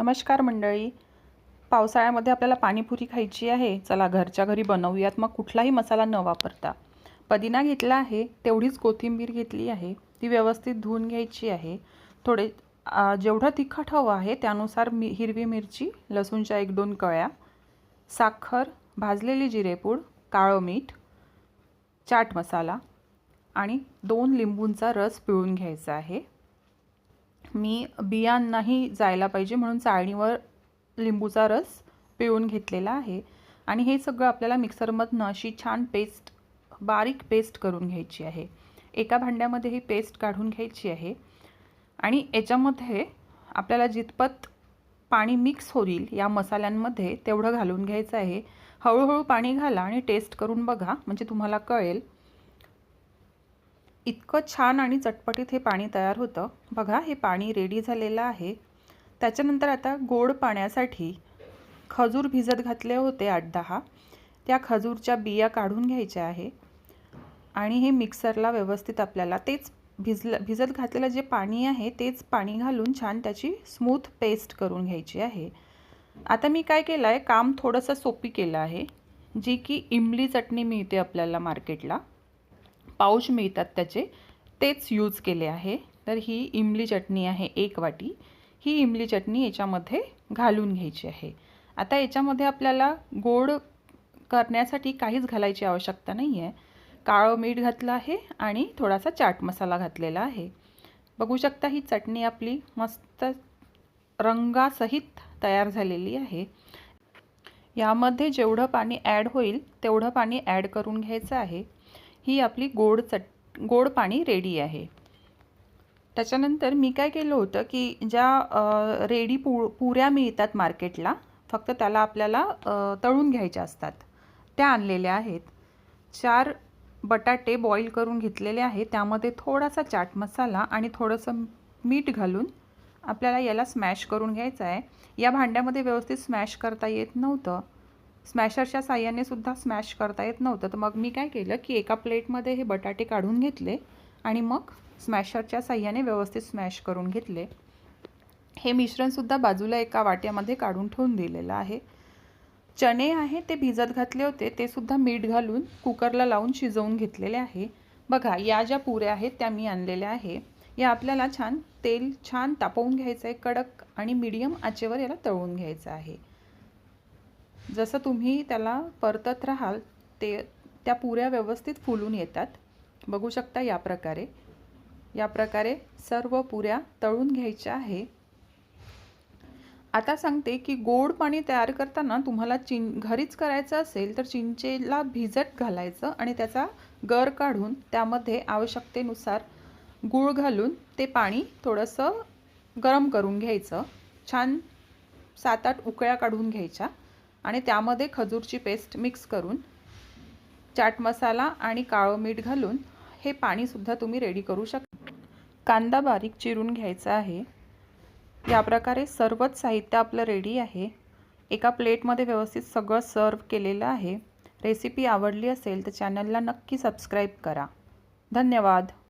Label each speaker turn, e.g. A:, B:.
A: नमस्कार मंडळी. पावसाळ्यामध्ये आपल्याला पाणीपुरी खायची आहे. चला घरच्या घरी बनवूयात. मग कुठलाही मसाला न वापरता. पदिना घेतला आहे. तेवढीच कोथिंबीर घेतली आहे. ती व्यवस्थित धुवून घ्यायची आहे. थोडे जेवढं तिखट हवं आहे त्यानुसार मी हिरवी मिरची लसूणच्या एक दोन कळ्या साखर भाजलेली जिरेपूड काळं मीठ चाट मसाला आणि दोन लिंबूंचा रस पिळून घ्यायचा आहे. मी बियांनाही जायला पाहिजे म्हणून चाळणीवर लिंबूचा रस पिळून घेतलेला आहे. आणि हे सगळं आपल्याला मिक्सरमधनं अशी छान पेस्ट बारीक पेस्ट करून घ्यायची आहे. एका भांड्यामध्ये ही पेस्ट काढून घ्यायची आहे. आणि याच्यामध्ये आपल्याला जितपत पाणी मिक्स होईल या मसाल्यांमध्ये तेवढं घालून घ्यायचं आहे. हळूहळू पाणी घाला आणि टेस्ट करून बघा म्हणजे तुम्हाला कळेल. इतकं छान आणि चटपटीत हे पाणी तयार होतं. बघा हे पाणी रेडी झालेलं आहे. त्याच्यानंतर आता गोड पाण्यासाठी खजूर भिजत घातले होते आठ दहा. त्या खजूरच्या बिया काढून घ्यायच्या आहे. आणि हे मिक्सरला व्यवस्थित आपल्याला तेच भिजलं भिजत घातलेलं जे पाणी आहे तेच पाणी घालून छान त्याची स्मूथ पेस्ट करून घ्यायची आहे. आता मी काय केलं आहे काम थोडंसं सोपी केलं आहे जी की इमली चटणी मिळते आपल्याला मार्केटला पाऊच मिळतात त्याचे तेच यूज केले आहे. तर ही इमली चटणी आहे एक वाटी. ही इमली चटणी याच्यामध्ये घालून घ्यायची आहे. आता याच्यामध्ये आपल्याला गोड करण्यासाठी काहीच घालायची आवश्यकता नाही आहे काळं मीठ घातलं आहे आणि थोडासा चाट मसाला घातलेला आहे. बघू शकता ही चटणी आपली मस्त रंगासहित तयार झालेली आहे. यामध्ये जेवढं पाणी ॲड होईल तेवढं पाणी ॲड करून घ्यायचं आहे. ही आपली गोड चट गोड पाणी रेडी आहे. त्याच्यानंतर मी काय केलं होतं की ज्या रेडी पु पुऱ्या मिळतात मार्केटला फक्त त्याला आपल्याला तळून घ्यायच्या असतात. त्या आणलेल्या आहेत. चार बटाटे बॉईल करून घेतलेले आहे त्यामध्ये थोडासा चाट मसाला आणि थोडंसं मीठ घालून आपल्याला याला स्मॅश करून घ्यायचं आहे. या भांड्यामध्ये व्यवस्थित स्मॅश करता येत नव्हतं. स्मॅशरच्या साह्याने सुद्धा स्मॅश करता येत नव्हतं. तर मग मी काय केलं की एका प्लेटमध्ये हे बटाटे काढून घेतले आणि मग स्मॅशरच्या साह्याने व्यवस्थित स्मॅश करून घेतले. हे मिश्रणसुद्धा बाजूला एका वाट्यामध्ये काढून ठेवून दिलेलं आहे. चणे आहे ते भिजत घातले होते ते सुद्धा मीठ घालून कुकरला लावून शिजवून घेतलेले आहे. बघा या ज्या पुऱ्या आहेत त्या मी आणलेल्या आहे. या आपल्याला छान तेल छान तापवून घ्यायचं आहे कडक आणि मीडियम आचेवर याला तळून घ्यायचं आहे. जसं तुम्ही त्याला परतत राहाल ते त्या पुऱ्या व्यवस्थित फुलून येतात. बघू शकता या प्रकारे. या प्रकारे सर्व पुऱ्या तळून घ्यायच्या आहे. आता सांगते की गोड पाणी तयार करताना तुम्हाला चिं घरीच करायचं असेल तर चिंचेला भिजत घालायचं आणि त्याचा गर काढून त्यामध्ये आवश्यकतेनुसार गूळ घालून ते पाणी थोडंसं गरम करून घ्यायचं. छान सात आठ उकळ्या काढून घ्यायच्या. आणि त्यामध्ये खजूरची पेस्ट मिक्स करून चाट मसाला आणि काळं मीठ घालून हे पाणीसुद्धा तुम्ही रेडी करू शकता कांदा बारीक चिरून घ्यायचा आहे. या प्रकारे सर्वच साहित्य आपलं रेडी आहे. एका प्लेटमध्ये व्यवस्थित सगळं सर्व केलेलं आहे. रेसिपी आवडली असेल तर चॅनलला नक्की सबस्क्राईब करा. धन्यवाद.